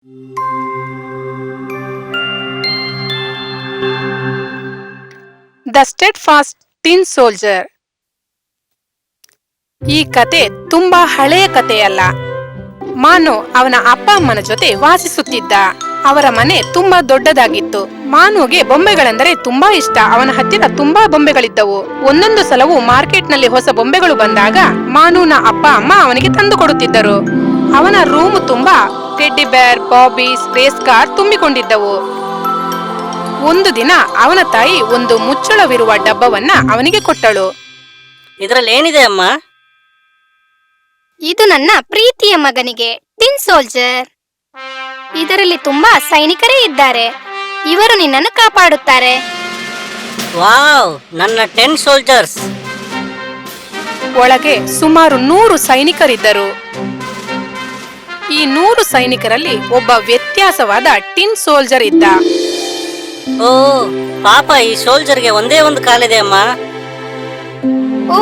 The Steadfast fast tin soldier ಈ ಕತೆ ತುಂಬಾ ಹಳೆಯ ಕಥೆಯಲ್ಲ ಮಾನು ಅವನ ಅಪ್ಪ ಅಮ್ಮನ ಜೊತೆ ವಾಸಿಸುತ್ತಿದ್ದ. ಅವರ ಮನೆ ತುಂಬಾ ದೊಡ್ಡದಾಗಿತ್ತು. ಮಾನುಗೆ ಬೊಂಬೆಗಳೆಂದರೆ ತುಂಬಾ ಇಷ್ಟ. ಅವನ ಹತ್ತಿರ ತುಂಬಾ ಬೊಂಬೆಗಳಿದ್ದವು. ಒಂದೊಂದು ಸಲವು ಮಾರ್ಕೆಟ್ನಲ್ಲಿ ಹೊಸ ಬೊಂಬೆಗಳು ಬಂದಾಗ ಮಾನುನ ಅಪ್ಪ ಅಮ್ಮ ಅವನಿಗೆ ತಂದು ಕೊಡುತ್ತಿದ್ದರು. ಅವನ ರೂಮ್ ತುಂಬಾ ಟೆಡ್ಡಿ ಬೇರ್ ಬಾಬೀಸ್ ರೇಸ್ ಕಾರ್ ತುಂಬಿಕೊಂಡಿದ್ದವು. ಒಂದು ದಿನ ಅವನ ತಾಯಿ ಒಂದು ಮುಚ್ಚಳವಿರುವ ಡಬ್ಬವನ್ನ ಅವನಿಗೆ ಕೊಟ್ಟಳು. ಇದರಲ್ಲಿ ಏನಿದೆ ಅಮ್ಮ? ಇದು ನನ್ನ ಪ್ರೀತಿಯ ಮಗನಿಗೆ ಟಿನ್ ಸೋಲ್ಜರ್. ಇದರಲ್ಲಿ ತುಂಬಾ ಸೈನಿಕರೇ ಇದ್ದಾರೆ. ಇವರು ನಿನ್ನನ್ನು ಕಾಪಾಡುತ್ತಾರೆ. ವಾವ್ ನನ್ನ ಟೆನ್ ಸೋಲ್ಜರ್ಸ್. ಒಳಗೆ ಸುಮಾರು ನೂರು ಸೈನಿಕರಿದ್ದರು. ಈ ನೂರು ಸೈನಿಕರಲ್ಲಿ ಒಬ್ಬ ವ್ಯತ್ಯಾಸವಾದ ಟಿನ್ ಸೋಲ್ಜರ್ ಇದ್ದ. ಓ ಪಾಪ ಈ ಸೋಲ್ಜರ್ಗೆ ಒಂದೇ ಒಂದು ಕಾಲಿದೆ ಅಮ್ಮ. ಓ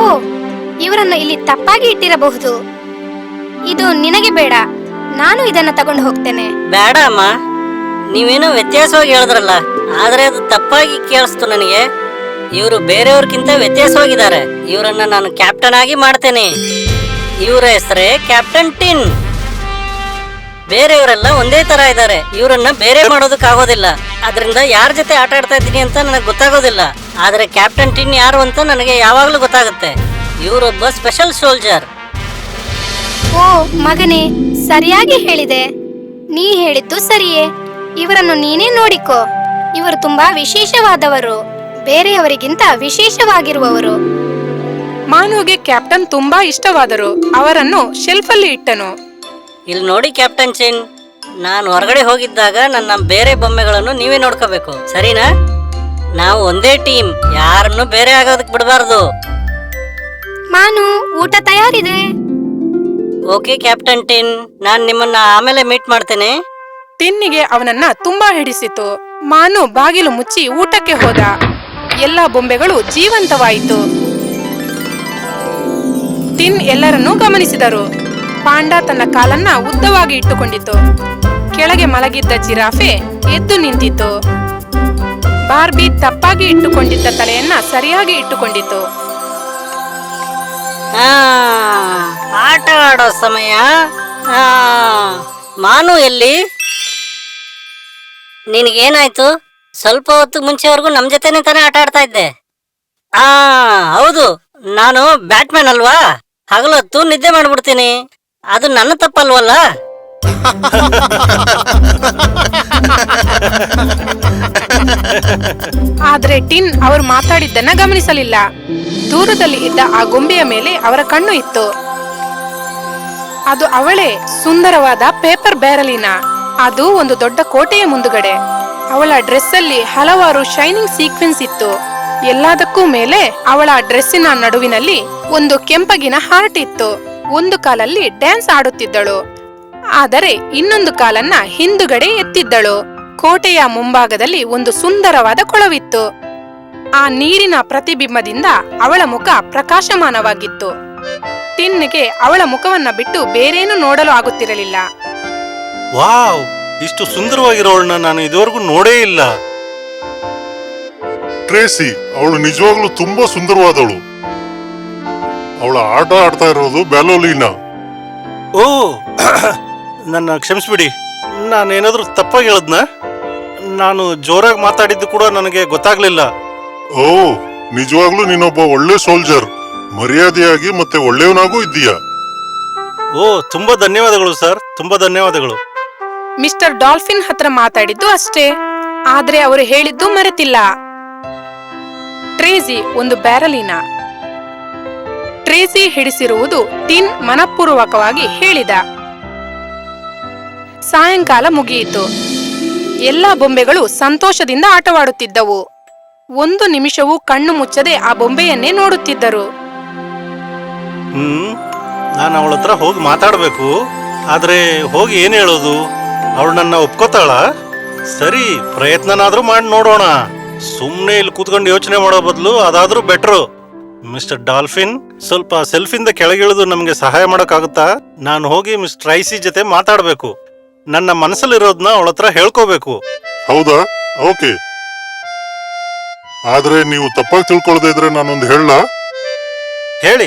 ಇವರನ್ನು ಇಲ್ಲಿ ತಪ್ಪಾಗಿ ಇಟ್ಟಿರಬಹುದು. ಇದು ನಿನಗೆ ಬೇಡ ನಾನು ಇದನ್ನ ತಗೊಂಡು ಹೋಗ್ತೇನೆ. ಬೇಡ ಅಮ್ಮ ನೀವೇನೋ ವ್ಯತ್ಯಾಸವಾಗಿ ಹೇಳಿದ್ರಲ್ಲ ಆದ್ರೆ ಅದು ತಪ್ಪಾಗಿ ಕೇಳಿಸ್ತು ನನಗೆ. ಇವರು ಬೇರೆಯವ್ರಕ್ಕಿಂತ ವ್ಯತ್ಯಾಸವಾಗಿದ್ದಾರೆ ಇವರನ್ನ ನಾನು ಕ್ಯಾಪ್ಟನ್ ಆಗಿ ಮಾಡ್ತೇನೆ. ಇವರ ಹೆಸರೇ ಕ್ಯಾಪ್ಟನ್ ಟಿನ್ ಬೇರೆಯವರೆಲ್ಲ ಒಂದೇ ತರ ಇದ್ದಾರೆ. ಇವರನ್ನ ಬೇರೆ ಮಾಡೋದಕ್ಕಾಗೋದಿಲ್ಲ. ಅದರಿಂದ ಯಾರ ಜೊತೆ ಆಟ ಆಡ್ತಾ ಇದ್ದೀನಿ ಅಂತ ನನಗೆ ಗೊತ್ತಾಗೋದಿಲ್ಲ. ಆದರೆ ಕ್ಯಾಪ್ಟನ್ ಟಿನ್ ಯಾರು ಅಂತ ನನಗೆ ಯಾವಾಗಲೂ ಗೊತ್ತಾಗುತ್ತೆ. ಇವರೊಬ್ಬ ಸ್ಪೆಷಲ್ ಸೋಲ್ಜರ್ ಓ ಮಗನೇ ಸರಿಯಾಗಿ ಹೇಳಿದೆ. ನೀ ಹೇಳಿದ್ದು ಸರಿಯೇ. ಇವರನ್ನು ನೀನೇ ನೋಡಿಕೋ. ಇವರು ತುಂಬಾ ವಿಶೇಷವಾದವರು. ಬೇರೆಯವರಿಗಿಂತ ವಿಶೇಷವಾಗಿರುವವರು. ಮಾನುವಿಗೆ ಕ್ಯಾಪ್ಟನ್ ತುಂಬಾ ಇಷ್ಟವಾದರು. ಅವರನ್ನು ಶೆಲ್ಫಲ್ಲಿ ಇಟ್ಟನು. ಇಲ್ಲಿ ನೋಡಿ ಕ್ಯಾಪ್ಟನ್ ಚೇನ್ ನಾನು ಹೊರಗಡೆ ಹೋಗಿದ್ದಾಗ ನನ್ನ ಬೇರೆ ಬೊಮ್ಮೆಗಳನ್ನು ನೀವೇ ನೋಡ್ಕೋಬೇಕು. ಸರಿನಾ? ನಾವು ಒಂದೇ ಟೀಮ್. ಯಾರನ್ನು ಬೇರೆ ಆಗೋದಕ್ಕೆ ಬಿಡಬಾರ್ದು. ಮಾನು ಊಟ ತಯಾರಿದೆ. ಓಕೆ ಕ್ಯಾಪ್ಟನ್ ಟಿನ್ ನಾನು ನಿಮ್ಮನ್ನ ಆಮೇಲೆ ಮೀಟ್ ಮಾಡ್ತೇನೆ. ಟಿನ್ನಿಗೆ ಅವನನ್ನ ತುಂಬಾ ಹಿಡಿಸಿತು. ಮಾನು ಬಾಗಿಲು ಮುಚ್ಚಿ ಊಟಕ್ಕೆ ಹೋದ. ಎಲ್ಲಾ ಬೊಂಬೆಗಳು ಜೀವಂತವಾಯಿತು. ಟಿನ್ ಎಲ್ಲರನ್ನೂ ಗಮನಿಸಿದರು. ಪಾಂಡ ತನ್ನ ಕಾಲನ್ನ ಉದ್ದವಾಗಿ ಇಟ್ಟುಕೊಂಡಿತು ಕೆಳಗೆ ಮಲಗಿದ್ದ ಜಿರಾಫೆ ಎದ್ದು ನಿಂತಿತು ಬಾರ್ಬಿ ತಪ್ಪಾಗಿ ಇಟ್ಟುಕೊಂಡಿದ್ದ ತಲೆಯನ್ನ ಸರಿಯಾಗಿ ಇಟ್ಟುಕೊಂಡಿತು ಆಟ ಆಡೋ ಸಮಯ. ಮಾನು ಎಲ್ಲಿ? ನಿನಗೇನಾಯ್ತು? ಸ್ವಲ್ಪ ಹೊತ್ತು ಮುಂಚೆವರೆಗೂ ನಮ್ ಜೊತೆನೆ ತಾನೇ ಆಟ ಆಡ್ತಾ ಇದ್ದೆ. ಆ, ಹೌದು, ನಾನು ಬ್ಯಾಟ್ಮ್ಯಾನ್ ಅಲ್ವಾ? ಹಗಲೊತ್ತು ನಿದ್ದೆ ಮಾಡ್ಬಿಡ್ತೀನಿ. ಅದು ನನ್ನ ತಪ್ಪಲ್ವಲ್ಲ? ಆದ್ರೆ ಟಿನ್ ಅವರು ಮಾತಾಡಿದ್ದನ್ನ ಗಮನಿಸಲಿಲ್ಲ. ದೂರದಲ್ಲಿ ಇದ್ದ ಆ ಗೊಂಬೆಯ ಮೇಲೆ ಅವರ ಕಣ್ಣು ಇತ್ತು. ಅದು ಅವಳೇ ಸುಂದರವಾದ ಪೇಪರ್ ಬ್ಯಾರಲಿನ. ಅದು ಒಂದು ದೊಡ್ಡ ಕೋಟೆಯ ಮುಂದುಗಡೆ. ಅವಳ ಡ್ರೆಸ್ ಅಲ್ಲಿ ಹಲವಾರು ಶೈನಿಂಗ್ ಸೀಕ್ವೆನ್ಸ್ ಇತ್ತು. ಎಲ್ಲದಕ್ಕೂ ಮೇಲೆ ಅವಳ ಡ್ರೆಸ್ಸಿನ ನಡುವಿನಲ್ಲಿ ಒಂದು ಕೆಂಪಗಿನ ಹಾರ್ಟ್ ಇತ್ತು. ಒಂದು ಕಾಲಲ್ಲಿ ಡ್ಯಾನ್ಸ್ ಆಡುತ್ತಿದ್ದಳು. ಆದರೆ ಇನ್ನೊಂದು ಕಾಲನ್ನ ಹಿಂದುಗಡೆ ಎತ್ತಿದ್ದಳು. ಕೋಟೆಯ ಮುಂಭಾಗದಲ್ಲಿ ಒಂದು ಸುಂದರವಾದ ಕೊಳವಿತ್ತು. ಆ ನೀರಿನ ಪ್ರತಿಬಿಂಬದಿಂದ ಅವಳ ಮುಖ ಪ್ರಕಾಶಮಾನವಾಗಿತ್ತು. ಟಿನ್ಗೆ ಅವಳ ಮುಖವನ್ನ ಬಿಟ್ಟು ಬೇರೇನು ನೋಡಲು ಆಗುತ್ತಿರಲಿಲ್ಲ. ವಾವ್! ಇಷ್ಟು ಸುಂದರವಾಗಿರೋಳನ್ನ ನಾನು ಇದುವರೆಗೂ ನೋಡೇ ಇಲ್ಲ. ಟ್ರೇಸಿ ಅವಳು ನಿಜವಾಗ್ಲೂ ತುಂಬಾ ಸುಂದರವಾದವಳು ಅವಳ ಆಟ ಆಡ್ತಾ ಇರೋದು ಬ್ಯಾಲೋಲಿನ? ಓ ನನ್ನ ಕ್ಷಮಿಸ್ಬಿಡಿ. ನಾನೇನಾದ್ರೂ ತಪ್ಪಾಗಿ ಹೇಳದ್ನ? ನಾನು ಜೋರಾಗಿ ಮಾತಾಡಿದ್ದು ಕೂಡ ನನಗೆ ಗೊತ್ತಾಗ್ಲಿಲ್ಲ. ಓ ನಿಜವಾಗ್ಲೂ ನೀನೊಬ್ಬ ಒಳ್ಳೆ ಸೋಲ್ಜರ್ ಮರ್ಯಾದೆಯಾಗಿ ಮತ್ತೆ ಒಳ್ಳೆಯವನಾಗೂ ಇದ್ದೀಯ? ಓ ತುಂಬಾ ಧನ್ಯವಾದಗಳು ಸರ್ ತುಂಬಾ ಧನ್ಯವಾದಗಳು. ಮಿಸ್ಟರ್ ಡಾಲ್ಫಿನ್ ಹತ್ರ ಮಾತಾಡಿದ್ದು ಅಷ್ಟೇ. ಆದ್ರೆ ಅವರು ಹೇಳಿದ್ದು ಮರೆತಿಲ್ಲ. ಟ್ರೇಜಿ ಒಂದು ಬ್ಯಾರಲಿನ. ಟ್ರೇಸಿ ಹಿಡಿಸಿರುವುದು ಟಿನ್ ಮನಪೂರ್ವಕವಾಗಿ ಹೇಳಿದ. ಸಾಯಂಕಾಲ ಮುಗಿಯಿತು. ಎಲ್ಲ ಬೊಂಬೆಗಳು ಸಂತೋಷದಿಂದ ಆಟವಾಡುತ್ತಿದ್ದವು. ಒಂದು ನಿಮಿಷವೂ ಕಣ್ಣು ಮುಚ್ಚದೆ ಆ ಬೊಂಬೆಯನ್ನೇ ನೋಡುತ್ತಿದ್ದರು. ನಾನು ಅವಳ ಹೋಗಿ ಮಾತಾಡಬೇಕು. ಆದ್ರೆ ಹೋಗಿ ಏನು ಹೇಳೋದು? ಅವಳು ನನ್ನ ಒಪ್ಕೋತಾಳ? ಸರಿ, ಪ್ರಯತ್ನನಾದ್ರೂ ಮಾಡಿ ನೋಡೋಣ. ಸುಮ್ಮನೆ ಇಲ್ಲಿ ಕೂತ್ಕೊಂಡು ಯೋಚನೆ ಮಾಡೋ ಬದಲು ಅದಾದ್ರೂ ಬೆಟ್ರು ಮಿಸ್ಟರ್ ಡಾಲ್ಫಿನ್ ಸ್ವಲ್ಪ ಸೆಲ್ಫಿಂದ ಕೆಳಗಿಳಿದು ನಮಗೆ ಸಹಾಯ ಮಾಡೋಕ್ಕಾಗುತ್ತಾ? ನಾನು ಹೋಗಿ ಮಿಸ್ ಟ್ರೈಸಿ ಜೊತೆ ಮಾತಾಡಬೇಕು. ನನ್ನ ಮನಸ್ಸಲ್ಲಿರೋದನ್ನ ಅವಳ ಹತ್ರ ಹೇಳ್ಕೋಬೇಕು. ಹೌದಾ? ಓಕೆ. ಆದ್ರೆ ನೀವು ತಪ್ಪಾಗಿ ತಿಳ್ಕೊಳ್ದೇ ಇದ್ರೆ ನಾನೊಂದು ಹೇಳ ಹೇಳಿ.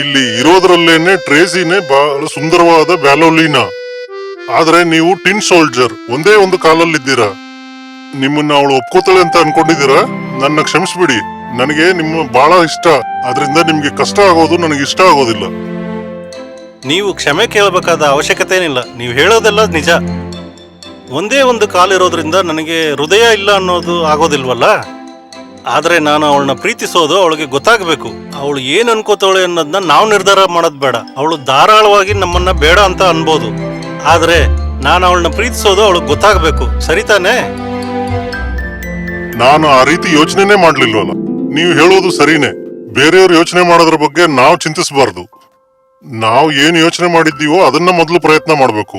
ಇಲ್ಲಿ ಇರೋದ್ರಲ್ಲೇನೆ ಟ್ರೇಸಿನೇ ಬಹಳ ಸುಂದರವಾದ ಬ್ಯಾಲೋಲಿನ ಆದ್ರೆ ನೀವು ಟಿನ್ ಸೋಲ್ಜರ್ ಒಂದೇ ಒಂದು ಕಾಲಲ್ಲಿದ್ದೀರಾ. ನಿಮ್ಮನ್ನ ಅವಳು ಒಪ್ಕೋತಾಳೆ ಅಂತ ಅನ್ಕೊಂಡಿದ್ದೀರಾ? ನನ್ನ ಕ್ಷಮಿಸ್ಬಿಡಿ. ನನಗೆ ನಿಮ್ಮ ಬಹಳ ಇಷ್ಟ. ಅದರಿಂದ ನಿಮಗೆ ಕಷ್ಟ ಆಗೋದು ನನಗೆ ಇಷ್ಟ ಆಗೋದಿಲ್ಲ. ನೀವು ಕ್ಷಮೆ ಕೇಳಬೇಕಾದ ಅವಶ್ಯಕತೆ ಏನಿಲ್ಲ ನೀವು ಹೇಳೋದೆಲ್ಲ ನಿಜ. ಒಂದೇ ಒಂದು ಕಾಲಿರೋದ್ರಿಂದ ನನಗೆ ಹೃದಯ ಇಲ್ಲ ಅನ್ನೋದು ಆಗೋದಿಲ್ವಲ್ಲ? ಆದರೆ ನಾನು ಅವಳನ್ನ ಪ್ರೀತಿಸೋದು ಅವಳಿಗೆ ಗೊತ್ತಾಗಬೇಕು. ಅವಳು ಏನು ಅನ್ಕೋತಾಳೆ ಅನ್ನೋದನ್ನ ನಾವು ನಿರ್ಧಾರ ಮಾಡೋದು ಬೇಡ. ಅವಳು ಧಾರಾಳವಾಗಿ ನಮ್ಮನ್ನ ಬೇಡ ಅಂತ ಅನ್ಬೋದು. ಆದರೆ ನಾನು ಅವಳನ್ನ ಪ್ರೀತಿಸೋದು ಅವಳಿಗೆ ಗೊತ್ತಾಗಬೇಕು. ಸರಿ ತಾನೇ? ನಾನು ಆ ರೀತಿ ಯೋಚನೆನೇ ಮಾಡ್ಲಿಲ್ವಲ್ಲ? ನೀವು ಹೇಳೋದು ಸರಿನೇ. ಬೇರೆಯವರು ಯೋಚನೆ ಮಾಡೋದ್ರ ಬಗ್ಗೆ ನಾವು ಚಿಂತಿಸಬಾರ್ದು. ನಾವು ಏನ್ ಯೋಚನೆ ಮಾಡಿದ್ದೀವೋ ಅದನ್ನ ಮೊದಲು ಪ್ರಯತ್ನ ಮಾಡಬೇಕು.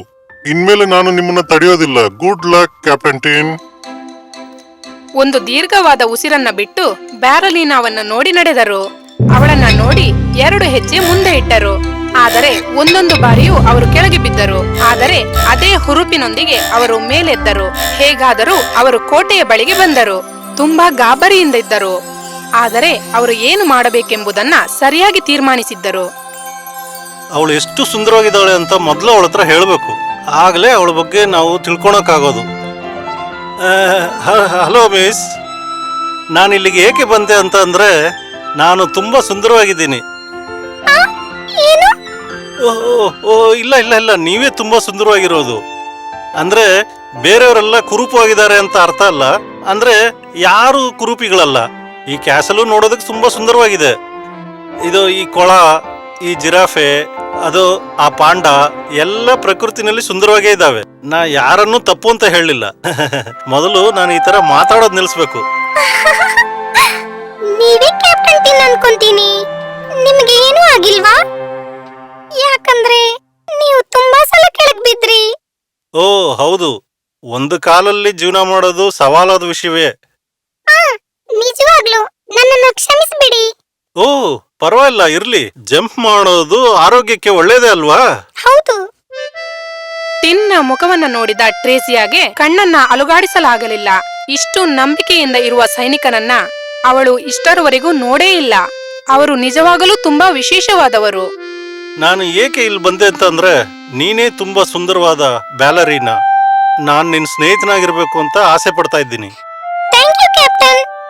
ಇನ್ಮೇಲೆ ನಾನು ನಿಮ್ಮನ್ನ ತಡೆಯೋದಿಲ್ಲ. ಗುಡ್ ಲಕ್ ಕ್ಯಾಪ್ಟನ್ ಟೀನ್ ಒಂದು ದೀರ್ಘವಾದ ಉಸಿರನ್ನ ಬಿಟ್ಟು ಬ್ಯಾರಲೀನಾವನ್ನು ನೋಡಿ ನಡೆದರು. ಅವಳನ್ನ ನೋಡಿ ಎರಡು ಹೆಜ್ಜೆ ಮುಂದೆ ಇಟ್ಟರು. ಆದರೆ ಒಂದೊಂದು ಬಾರಿಯೂ ಅವರು ಕೆಳಗೆ ಬಿದ್ದರು. ಆದರೆ ಅದೇ ಹುರುಪಿನೊಂದಿಗೆ ಅವರು ಮೇಲೆದ್ದರು. ಹೇಗಾದರೂ ಅವರು ಕೋಟೆಯ ಬಳಿಗೆ ಬಂದರು. ತುಂಬಾ ಗಾಬರಿಯಿಂದ ಇದ್ದರು. ಆದರೆ ಅವರು ಏನು ಮಾಡಬೇಕೆಂಬುದನ್ನ ಸರಿಯಾಗಿ ತೀರ್ಮಾನಿಸಿದ್ದರು. ಅವಳು ಎಷ್ಟು ಸುಂದರವಾಗಿದ್ದಾಳೆ ಅಂತ ಮೊದಲು ಅವಳ ಹತ್ರ ಹೇಳಬೇಕು. ಆಗಲೇ ಅವಳ ಬಗ್ಗೆ ನಾವು ತಿಳ್ಕೊಳಕ್ಕಾಗೋದು. ಆ, ಹಲೋ ಮಿಸ್. ನಾನು ಇಲ್ಲಿಗೆ ಏಕೆ ಬಂದೆ ಅಂತ ಅಂದ್ರೆ ನಾನು ತುಂಬಾ ಸುಂದರವಾಗಿದ್ದೀನಿ. ಇಲ್ಲ ಇಲ್ಲ ಇಲ್ಲ ನೀವೇ ತುಂಬಾ ಸುಂದರವಾಗಿರೋದು. ಅಂದ್ರೆ ಬೇರೆಯವರೆಲ್ಲ ಕುರೂಪವಾಗಿದ್ದಾರೆ ಅಂತ ಅರ್ಥ ಅಲ್ಲ. ಅಂದ್ರೆ ಯಾರು ಕುರೂಪಿಗಳಲ್ಲ. ಈ ಕ್ಯಾಸಲು ನೋಡೋದಕ್ಕೆ ತುಂಬಾ ಸುಂದರವಾಗಿದೆ. ಇದು ಈ ಕೊಳ ಈ ಜಿರಾಫೆ ಅದು ಆ ಪಾಂಡ ಎಲ್ಲ ಪ್ರಕೃತಿನಲ್ಲಿ ಸುಂದರವಾಗೇ ಇದ್ದಾವೆ. ನಾ ಯಾರನ್ನೂ ತಪ್ಪು ಅಂತ ಹೇಳಲಿಲ್ಲ. ಮೊದಲು ನಾನು ಈ ತರ ಮಾತಾಡೋದು ನಿಲ್ಲಿಸ್ಬೇಕು ನೀವೇ ಕ್ಯಾಪ್ಟನ್ ಟಿನ್ ಅನ್ಕೊಂತೀನಿ. ನಿಮ್ಗೆ ಏನೂ ಆಗಿಲ್ವಾ? ಯಾಕಂದ್ರೆ ನೀವು ತುಂಬಾ ಸಲ ಕೆಳಗ್ ಬಿದ್ರಿ ಓ ಹೌದು. ಒಂದು ಕಾಲಲ್ಲಿ ಜೀವನ ಮಾಡೋದು ಸವಾಲಾದ ವಿಷಯವೇ. ನಿಜವಾಗ್ಲು? ನನ್ನನ್ನು ಕ್ಷಮಿಸ್ಬಿಡಿ. ಓ ಪರವಾಗಿಲ್ಲ ಇರ್ಲಿ. ಜಂಪ್ ಮಾಡೋದು ಆರೋಗ್ಯಕ್ಕೆ ಒಳ್ಳೇದೇ ಅಲ್ವಾ? ಹೌದು. ಟಿನ್ನ ಮುಖವನ್ನ ನೋಡಿದ ಟ್ರೇಸಿಯಾಗೆ ಕಣ್ಣನ್ನ ಅಲುಗಾಡಿಸಲಾಗಲಿಲ್ಲ. ಇಷ್ಟು ನಂಬಿಕೆಯಿಂದ ಇರುವ ಸೈನಿಕನನ್ನ ಅವಳು ಇಷ್ಟರವರೆಗೂ ನೋಡೇ ಇಲ್ಲ. ಅವರು ನಿಜವಾಗಲೂ ತುಂಬಾ ವಿಶೇಷವಾದವರು. ನಾನು ಏಕೆ ಇಲ್ಲಿ ಬಂದೆ ಅಂತಂದ್ರೆ ನೀನೇ ತುಂಬಾ ಸುಂದರವಾದ ಬ್ಯಾಲರಿನ. ನಾನು ನಿನ್ನ ಸ್ನೇಹಿತನಾಗಿರ್ಬೇಕು ಅಂತ ಆಸೆ ಪಡ್ತಾ ಇದ್ದೀನಿ.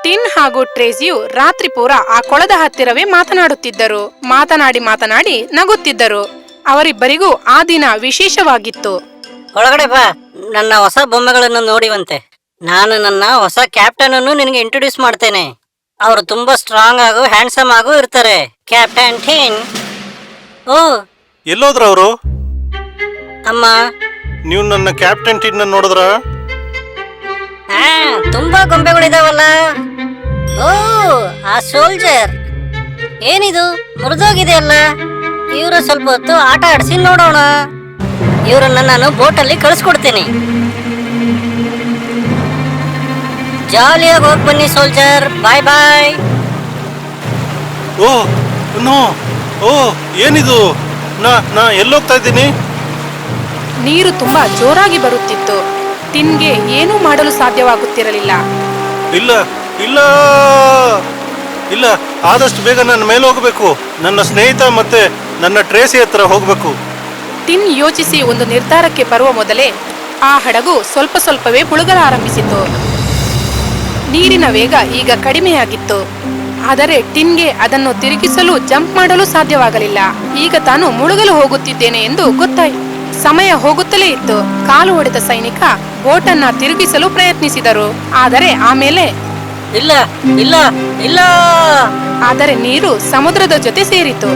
ಟಿನ್ ಹಾಗೂ ಟ್ರೇಸಿಯು ರಾತ್ರಿ ಪೂರ ಆ ಕೊಳದ ಹತ್ತಿರವೇ ಮಾತನಾಡುತ್ತಿದ್ದರು. ಮಾತನಾಡಿ ಮಾತನಾಡಿ ನಗುತ್ತಿದ್ದರು. ಅವರಿಬ್ಬರಿಗೂ ಆ ದಿನ ವಿಶೇಷವಾಗಿತ್ತು. ಒಳಗಡೆ ಬಾ. ನನ್ನ ಹೊಸ ಬೊಮ್ಮೆಗಳನ್ನು ನೋಡಿವಂತೆ. ನಾನು ನನ್ನ ಹೊಸ ಕ್ಯಾಪ್ಟನ್ ಅನ್ನು ನಿನಗೆ ಇಂಟ್ರೊಡ್ಯೂಸ್ ಮಾಡ್ತೇನೆ. ಅವರು ತುಂಬಾ ಸ್ಟ್ರಾಂಗ್ ಹಾಗೂ ಹ್ಯಾಂಡ್ಸಮ್ ಆಗೂ ಇರ್ತಾರೆ. Captain teen. ಓ. ಎಲ್ಲೋದ್ರ ಅವರು? ಅಮ್ಮ. ನೀವು ನನ್ನ ಕ್ಯಾಪ್ಟನ್ ಟೀನ್ ನೋಡಿದ್ರ? ಆ ತುಂಬಾ ಗೊಂಬೆಗಳಿದಾವಲ್ಲ. ಓ ಆ ಸೋಲ್ಜರ್. ಏನಿದು? ಮುರಿದೋಗಿದೆ ಅಲ್ಲ ಇವರು ಸ್ವಲ್ಪ ಹೊತ್ತು ಆಟ ಆಡಿಸಿ ನೋಡೋಣ. ಇವರನ್ನ ನಾನು ಬೋಟಲ್ಲಿ ಕಳಿಸ್ಕೊಡ್ತೀನಿ. ಜಾಲಿಯಾಗಿ ಹೋಗಿ ಬನ್ನಿ ಸೋಲ್ಜರ್. ಬಾಯ್ ಬಾಯ್. ಓ ನೋ ಓ ಏನಿದು? ನಾ ನಾ ಎಲ್ಲೋಗ್ತಾ ಇದ್ದೀನಿ. ನೀರು ತುಂಬಾ ಜೋರಾಗಿ ಬರುತ್ತಿತ್ತು. ತಿನ್ಗೆ ಏನೂ ಮಾಡಲು ಸಾಧ್ಯವಾಗುತ್ತಿರಲಿಲ್ಲ. ಇಲ್ಲ ಇಲ್ಲ. ಇಲ್ಲ, ಆದಷ್ಟು ಬೇಗ ನನ್ನ ಮೇಲೆ ಹೋಗಬೇಕು. ನನ್ನ ಸ್ನೇಹಿತ ಮತ್ತೆ ನನ್ನ ಟ್ರೇಸಿ ಹತ್ರ ಹೋಗಬೇಕು. ಟಿನ್ ಯೋಚಿಸಿ ಒಂದು ನಿರ್ಧಾರಕ್ಕೆ ಬರುವ ಮೊದಲೇ ಆ ಹಡಗು ಸ್ವಲ್ಪ ಸ್ವಲ್ಪವೇ ಮುಳುಗಲಾರಂಭಿಸಿತು ನೀರಿನ ವೇಗ ಈಗ ಕಡಿಮೆಯಾಗಿತ್ತು. ಆದರೆ ಟಿನ್ಗೆ ಅದನ್ನು ತಿರುಗಿಸಲು, ಜಂಪ್ ಮಾಡಲು ಸಾಧ್ಯವಾಗಲಿಲ್ಲ. ಈಗ ತಾನು ಮುಳುಗಲು ಹೋಗುತ್ತಿದ್ದೇನೆ ಎಂದು ಗೊತ್ತಾಯಿತು ಸಮಯ ಹೋಗುತ್ತಲೇ ಇತ್ತು. ಕಾಲು ಹೊಡೆದ ಸೈನಿಕ ಬೋಟನ್ನ ತಿರುಗಿಸಲು ಪ್ರಯತ್ನಿಸಿದರು. ಆದರೆ ಆಮೇಲೆ ಇಲ್ಲ ಇಲ್ಲ ಇಲ್ಲ. ಆದರೆ ನೀರು ಸಮುದ್ರದ ಜೊತೆ ಸೇರಿತು.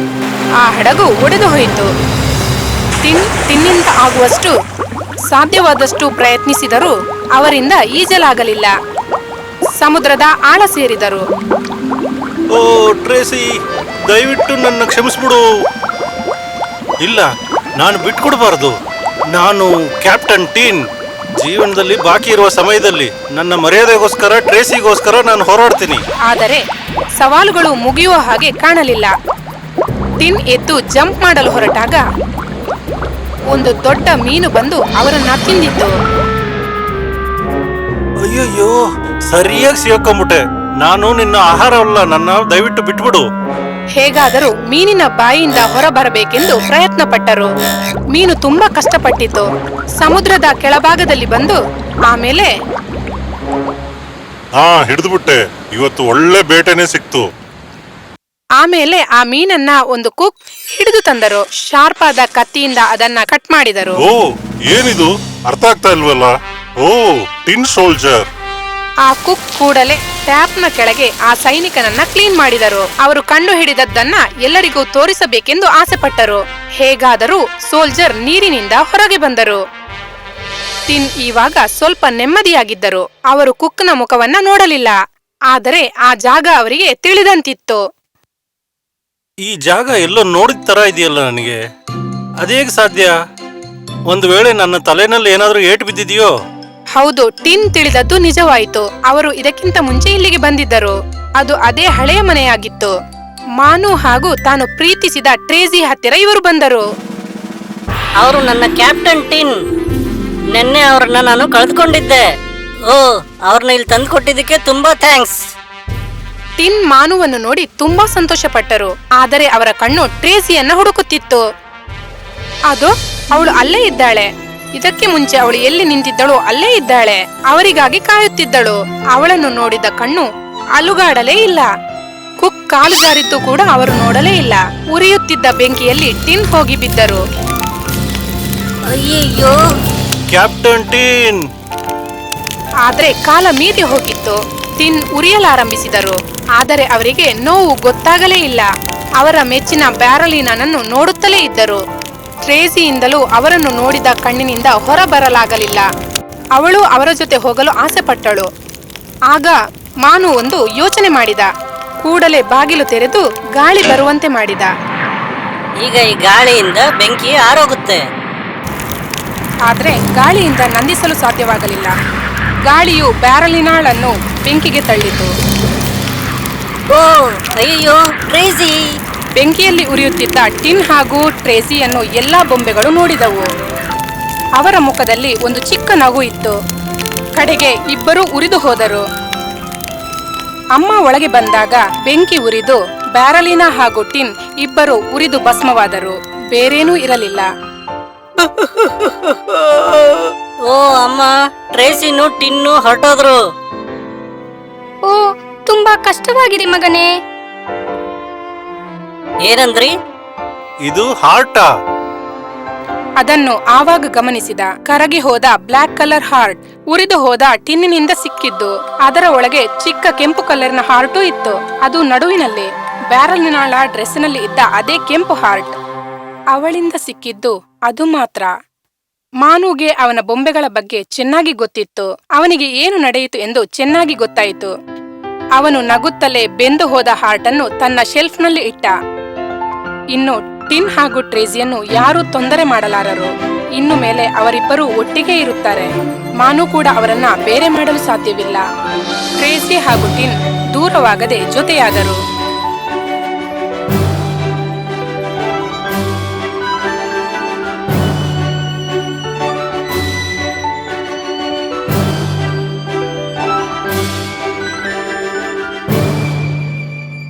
ಆ ಹಡಗು ಒಡೆದು ಹೋಯಿತು. ತಿನ್ ತಿನ್ನಿಂದ ಆಗುವಷ್ಟು ಸಾಧ್ಯವಾದಷ್ಟು ಪ್ರಯತ್ನಿಸಿದರೂ ಅವರಿಂದ ಈಜಲಾಗಲಿಲ್ಲ. ಸಮುದ್ರದ ಆಳ ಸೇರಿದರು. ಓ ಟ್ರೇಸಿ ದಯವಿಟ್ಟು ನನ್ನ ಕ್ಷಮಿಸ್ಬಿಡು. ಇಲ್ಲ ನಾನು ಬಿಟ್ಕೊಡ್ಬಾರ್ದು. ನಾನು ಕ್ಯಾಪ್ಟನ್ ಟೀನ್. ಜೀವನದಲ್ಲಿ ಬಾಕಿ ಇರುವ ಸಮಯದಲ್ಲಿ ನನ್ನ ಮರ್ಯಾದೆಗೋಸ್ಕರ ಟ್ರೇಸಿಗೋಸ್ಕರ ನಾನು ಹೋರಾಡ್ತೀನಿ. ಆದರೆ ಸವಾಲುಗಳು ಮುಗಿಯುವ ಹಾಗೆ ಕಾಣಲಿಲ್ಲ. ಟಿನ್ ಎದ್ದು ಜಂಪ್ ಮಾಡಲು ಹೊರಟಾಗ ಒಂದು ದೊಡ್ಡ ಮೀನು ಬಂದು ಅವರನ್ನ ತಿಂದಿತ್ತು. ಅಯ್ಯಯ್ಯೋ ಸರಿಯಾಗಿ ಸಿಕ್ಕೊಂಬಿಟ್ಟೆ ನಾನು ನಿನ್ನ ಆಹಾರವಲ್ಲ ನನ್ನ ದಯವಿಟ್ಟು ಬಿಟ್ಬಿಡು. ಹೇಗಾದರೂ ಮೀನಿನ ಬಾಯಿಯಿಂದ ಹೊರಬರಬೇಕೆಂದು ಪ್ರಯತ್ನ ಪಟ್ಟರು ಮೀನು ತುಂಬಾ ಕಷ್ಟಪಟ್ಟಿತು. ಸಮುದ್ರದ ಕೆಳಭಾಗದಲ್ಲಿ ಬಂದು ಆಮೇಲೆ ಹಾ ಹಿಡಿದ್ಬಿಟ್ಟೆ. ಇವತ್ತು ಒಳ್ಳೆ ಬೇಟೆನೆ ಸಿಕ್ತು. ಆಮೇಲೆ ಆ ಮೀನನ್ನ ಒಂದು ಕುಕ್ ಹಿಡಿದು ತಂದರು. ಶಾರ್ಪ್ ಆದ ಕತ್ತಿಯಿಂದ ಅದನ್ನ ಕಟ್ ಮಾಡಿದರು. ಓ ಏನಿದು? ಅರ್ಥ ಆಗ್ತಾ ಇಲ್ವಲ್ಲ? Oh tin soldier. ಆ ಕುಕ್ ಕೂಡಲೇ ಟ್ಯಾಪ್ನ ಕೆಳಗೆ ಆ ಸೈನಿಕನನ್ನ ಕ್ಲೀನ್ ಮಾಡಿದರು. ಅವರು ಕಂಡು ಹಿಡಿದದ್ದನ್ನ ಎಲ್ಲರಿಗೂ ತೋರಿಸಬೇಕೆಂದು ಆಸೆಪಟ್ಟರು. ಹೇಗಾದರೂ ಸೋಲ್ಜರ್ ನೀರಿನಿಂದ ಹೊರಗೆ ಬಂದರು. ತಿನ್ ಇವಾಗ ಸ್ವಲ್ಪ ನೆಮ್ಮದಿಯಾಗಿದ್ದರು. ಅವರು ಕುಕ್ನ ಮುಖವನ್ನ ನೋಡಲಿಲ್ಲ. ಆದರೆ ಆ ಜಾಗ ಅವರಿಗೆ ತಿಳಿದಂತಿತ್ತು. ಈ ಜಾಗ ಎಲ್ಲೋ ನೋಡಿದ ತರ ಇದೆಯಲ್ಲ ನನಗೆ. ಅದೇಗೆ ಸಾಧ್ಯ? ಒಂದು ವೇಳೆ ನನ್ನ ತಲೆನಲ್ಲಿ ಏನಾದರೂ ಏಟು ಬಿದ್ದಿದೆಯೋ? ಹೌದು ಟಿನ್ ತಿಳಿದದ್ದು ನಿಜವಾಯಿತು. ಅವರು ಇದಕ್ಕಿಂತ ಮುಂಚೆ ಇಲ್ಲಿಗೆ ಬಂದಿದ್ದರು. ಅದು ಅದೇ ಹಳೆಯ ಮನೆಯಾಗಿತ್ತು. ಮಾನು ಹಾಗೂ ತಾನು ಪ್ರೀತಿಸಿದ ಟ್ರೇಜಿ ಹತ್ತಿರ ಇವರು ಬಂದರು. ಅವರು ನನ್ನ ಕ್ಯಾಪ್ಟನ್ ಟಿನ್. ನಿನ್ನೆ ಅವ್ರನ್ನ ನಾನು ಕಳೆದುಕೊಂಡಿದ್ದೆ. ಓ ಅವ್ರನ್ನ ಇಲ್ಲಿ ತಂದು ಕೊಟ್ಟಿದ್ದಕ್ಕೆ ತುಂಬಾ ಥ್ಯಾಂಕ್ಸ್. ಟಿನ್ ಮಾನುವನ್ನು ನೋಡಿ ತುಂಬಾ ಸಂತೋಷಪಟ್ಟರು. ಆದರೆ ಅವರ ಕಣ್ಣು ಟ್ರೇಸಿಯನ್ನ ಹುಡುಕುತ್ತಿತ್ತು. ಅದು ಅವಳು ಅಲ್ಲೇ ಇದ್ದಾಳೆ. ಇದಕ್ಕೆ ಮುಂಚೆ ಅವಳು ಎಲ್ಲಿ ನಿಂತಿದ್ದಳು ಅಲ್ಲೇ ಇದ್ದಾಳೆ. ಅವರಿಗಾಗಿ ಕಾಯುತ್ತಿದ್ದಳು. ಅವಳನ್ನು ನೋಡಿದ ಕಣ್ಣು ಅಲುಗಾಡಲೇ ಇಲ್ಲ. ಕುಕ್ ಕಾಲು ಜಾರಿದ್ದು ಕೂಡ ಅವರು ನೋಡಲೇ ಇಲ್ಲ. ಉರಿಯುತ್ತಿದ್ದ ಬೆಂಕಿಯಲ್ಲಿ ಟಿನ್ ಹೋಗಿ ಬಿದ್ದರು. ಅಯ್ಯಯ್ಯೋ. Captain tin. ಆದ್ರೆ ಕಾಲ ಮೀರಿ ಹೋಗಿತ್ತು. ಟಿನ್ ಉರಿಯಲಾರಂಭಿಸಿದರು. ಆದರೆ ಅವರಿಗೆ ನೋವು ಗೊತ್ತಾಗಲೇ ಇಲ್ಲ. ಅವರ ಮೆಚ್ಚಿನ ಬ್ಯಾರಲಿನನ್ನು ನೋಡುತ್ತಲೇ ಇದ್ದರು. ಟ್ರೇಸಿಯಿಂದಲೂ ಅವರನ್ನು ನೋಡಿದ ಕಣ್ಣಿನಿಂದ ಹೊರಬರಲಾಗಲಿಲ್ಲ. ಅವಳು ಅವರ ಜೊತೆ ಹೋಗಲು ಆಸೆಪಟ್ಟಳು. ಆಗ ಮಾನು ಒಂದು ಯೋಚನೆ ಮಾಡಿದ. ಕೂಡಲೇ ಬಾಗಿಲು ತೆರೆದು ಗಾಳಿ ಬರುವಂತೆ ಮಾಡಿದ. ಈಗ ಈ ಗಾಳಿಯಿಂದ ಬೆಂಕಿ ಆರೋಗುತ್ತೆ ಆದರೆ ಗಾಳಿಯಿಂದ ನಂದಿಸಲು ಸಾಧ್ಯವಾಗಲಿಲ್ಲ. ಗಾಳಿಯು ಬ್ಯಾರಲಿನಾಳನ್ನು ಬೆಂಕಿಗೆ ತಳ್ಳಿತು. ಓ ಅಯ್ಯೋ ಕ್ರೇಜಿ. ಬೆಂಕಿಯಲ್ಲಿ ಉರಿಯುತ್ತಿದ್ದ ಟಿನ್ ಹಾಗೂ ಟ್ರೇಸಿಯನ್ನು ಎಲ್ಲಾ ಬೊಂಬೆಗಳು ನೋಡಿದವು. ಅವರ ಮುಖದಲ್ಲಿ ಒಂದು ಚಿಕ್ಕ ನಗು ಇತ್ತು. ಕಡೆಗೆ ಇಬ್ಬರೂ ಉರಿದು ಹೋದರು. ಅಮ್ಮ ಒಳಗೆ ಬಂದಾಗ ಬೆಂಕಿ ಉರಿದು ಬ್ಯಾರಲಿನ ಹಾಗೂ ಟಿನ್ ಇಬ್ಬರು ಉರಿದು ಭಸ್ಮವಾದರು. ಬೇರೇನೂ ಇರಲಿಲ್ಲ. ಓ ಅಮ್ಮ ಟ್ರೇಸಿನು ಟಿನ್ನು ಹೊರಟೋದ್ರು. ಓ ತುಂಬಾ ಕಷ್ಟವಾಗಿದೆ ಮಗನೇ. ಏನಂದ್ರಿ? ಇದು ಹಾರ್ಟಾ. ಅದನ್ನು ಆವಾಗ ಗಮನಿಸಿದ ಕರಗಿ ಹೋದ ಬ್ಲಾಕ್ ಕಲರ್ ಹಾರ್ಟ್ ಉರಿದು ಹೋದ ಟಿನ್ನಿನಿಂದ ಸಿಕ್ಕಿದ್ದು. ಅದರ ಒಳಗೆ ಚಿಕ್ಕ ಕೆಂಪು ಕಲರ್ನ ಹಾರ್ಟು ಇತ್ತು. ಅದು ನಡುವಿನಲ್ಲಿ ಬ್ಯಾರಲ್ನಾಳ ಡ್ರೆಸ್ನಲ್ಲಿ ಇದ್ದ ಅದೇ ಕೆಂಪು ಹಾರ್ಟ್. ಅವಳಿಂದ ಸಿಕ್ಕಿದ್ದು ಅದು ಮಾತ್ರ. ಮಾನುಗೆ ಅವನ ಬೊಂಬೆಗಳ ಬಗ್ಗೆ ಚೆನ್ನಾಗಿ ಗೊತ್ತಿತ್ತು. ಅವನಿಗೆ ಏನು ನಡೆಯಿತು ಎಂದು ಚೆನ್ನಾಗಿ ಗೊತ್ತಾಯಿತು. ಅವನು ನಗುತ್ತಲೇ ಬೆಂದು ಹೋದ ಹಾರ್ಟನ್ನು ತನ್ನ ಶೆಲ್ಫ್ನಲ್ಲಿ ಇಟ್ಟ. ಇನ್ನು ಟಿನ್ ಹಾಗೂ ಟ್ರೇಸಿಯನ್ನು ಯಾರೂ ತೊಂದರೆ ಮಾಡಲಾರರು. ಇನ್ನು ಮೇಲೆ ಅವರಿಬ್ಬರೂ ಒಟ್ಟಿಗೆ ಇರುತ್ತಾರೆ. ಮಾನು ಕೂಡ ಅವರನ್ನ ಬೇರೆ ಮಾಡಲು ಸಾಧ್ಯವಿಲ್ಲ. ಟ್ರೇಸಿ ಹಾಗೂ ಟಿನ್ ದೂರವಾಗದೆ ಜೊತೆಯಾದರು.